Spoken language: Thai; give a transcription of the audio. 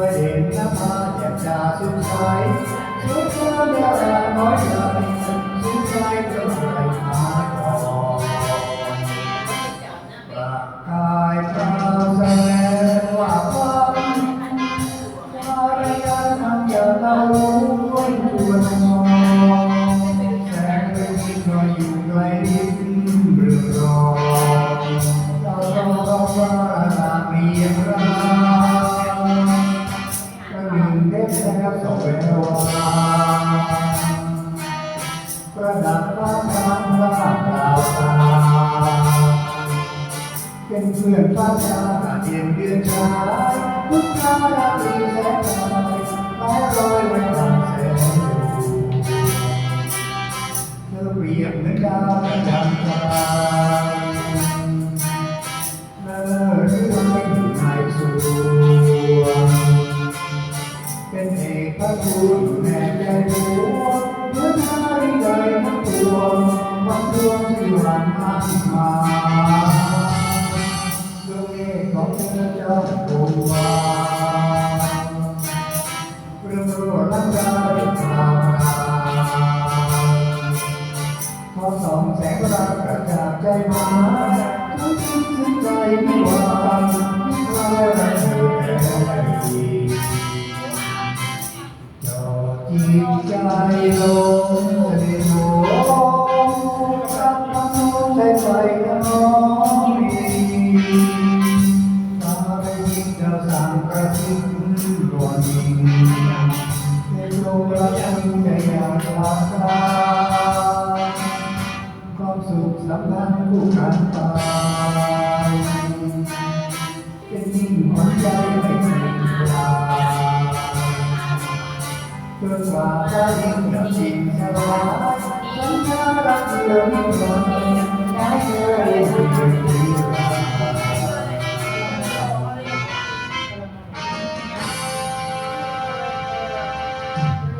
อยเด่นน้ำมาแจ่มจ้าสุดใสสุดเธอเดียวดาน้อยใหญ่สุดใจกินไปหาก่อนประกายพราแสงว่าความวารยาทำอย่างเราล้วนชวนมองแสงเรืองที่คอยอยู่ไกลดินเรืองรองเราต้องต้องว่ารามีอย่างไร แล้วสองเป็นวาประดับฟ้าทางว่าดาวตาเป็นเพื่อนฟ้าชาเดียนเดือนชายทุกชาราตรีแสงไฟน้อยลอยไว้ตามแสงเธอเปรียบเหมือนดาว พระคุณแห่งใจดวงเมื่อทาริใดทั้งปวงวันดวงที่หวันมากมาดวงเอกของเธอเจ้าตัวเรื่องรัวลักาได้พามาพอสองแสงรักกระจางใจมาทุกสิ่งถึงใจไม่หวานไม่คลาย ใจลงเสด็จโลรักน้องใจใจน้องมีตาได้ยินเจ้าสั่งกระซิบรวนยิงในโลกรักยิ่งใจอยากลาตาความสุขสัมพันธ์คู่กันไป จนกว่าจะยิ่งดับจิตสลาย